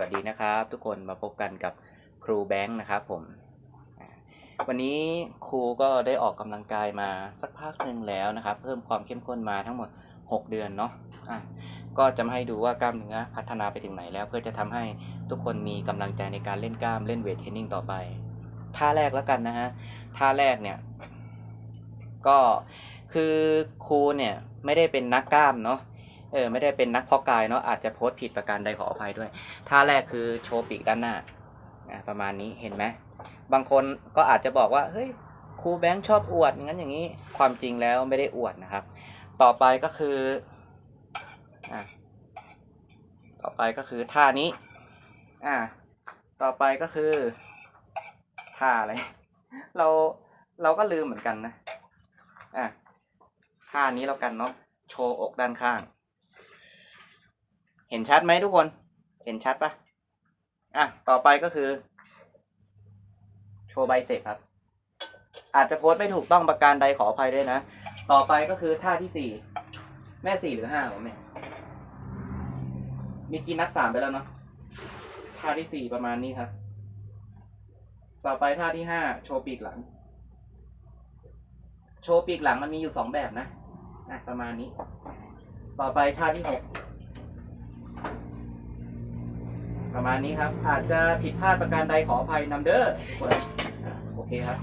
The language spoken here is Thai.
วัสดีนะครับทุกคนมาพบกันกับครูแบงค์นะครับผม วันนี้ครูก็ได้ออกกำลังกายมาสักพักหนึ่งแล้วนะครับ เพิ่มความเข้มข้นมาทั้งหมด 6 เดือนเนาะะก็จะมาให้ดูว่ากล้ามเนื้อพัฒนาไปถึงไหนแล้ว เพื่อจะทำให้ทุกคนมีกำลังใจในการเล่นกล้ามเล่นเวทเทรนนิ่งต่อไปท่าแรกแล้วกันนะฮะท่าแรกเนี่ย ก็คือครูเนี่ยไม่ได้เป็นนักกล้ามเนาะ เออไม่ได้เป็นนักเพาะกายเนาะอาจจะโพสต์ผิดประการใดขออภัยด้วยท่าแรกคือโชว์ปีกด้านหน้าประมาณนี้เห็นไหมบางคนก็อาจจะบอกว่าเฮ้ยครูแบงค์ชอบอวดงั้นอย่างนี้ความจริงแล้วไม่ได้อวดนะครับ ต่อไปก็คืออะต่อไปก็คือท่านี้อะต่อไปก็คือท่าอะไรเราเราก็ลืมเหมือนกันนะอะท่านี้แล้วกันเนาะโชว์อกด้านข้าง เห็นชัดไหมทุกคน เห็นชัดปะอะ ต่อไปก็คือ โชว์ไบเซ็ปครับ อาจจะโพสต์ไม่ถูกต้องประการใดขออภัยด้วยนะ ต่อไปก็คือท่าที่สี่ แม่สี่หรือห้าวะแม่มีกินนับสามไปแล้วเนาะ ท่าที่สี่ประมาณนี้ครับ ต่อไปท่าที่ห้าโชว์ปีกหลัง โชว์ปีกหลังมันมีอยู่สองแบบนะอะประมาณนี้ ต่อไปท่าที่หก ประมาณนี้ครับ อาจจะผิดพลาดประการใดขออภัยนำเด้อโอเคครับ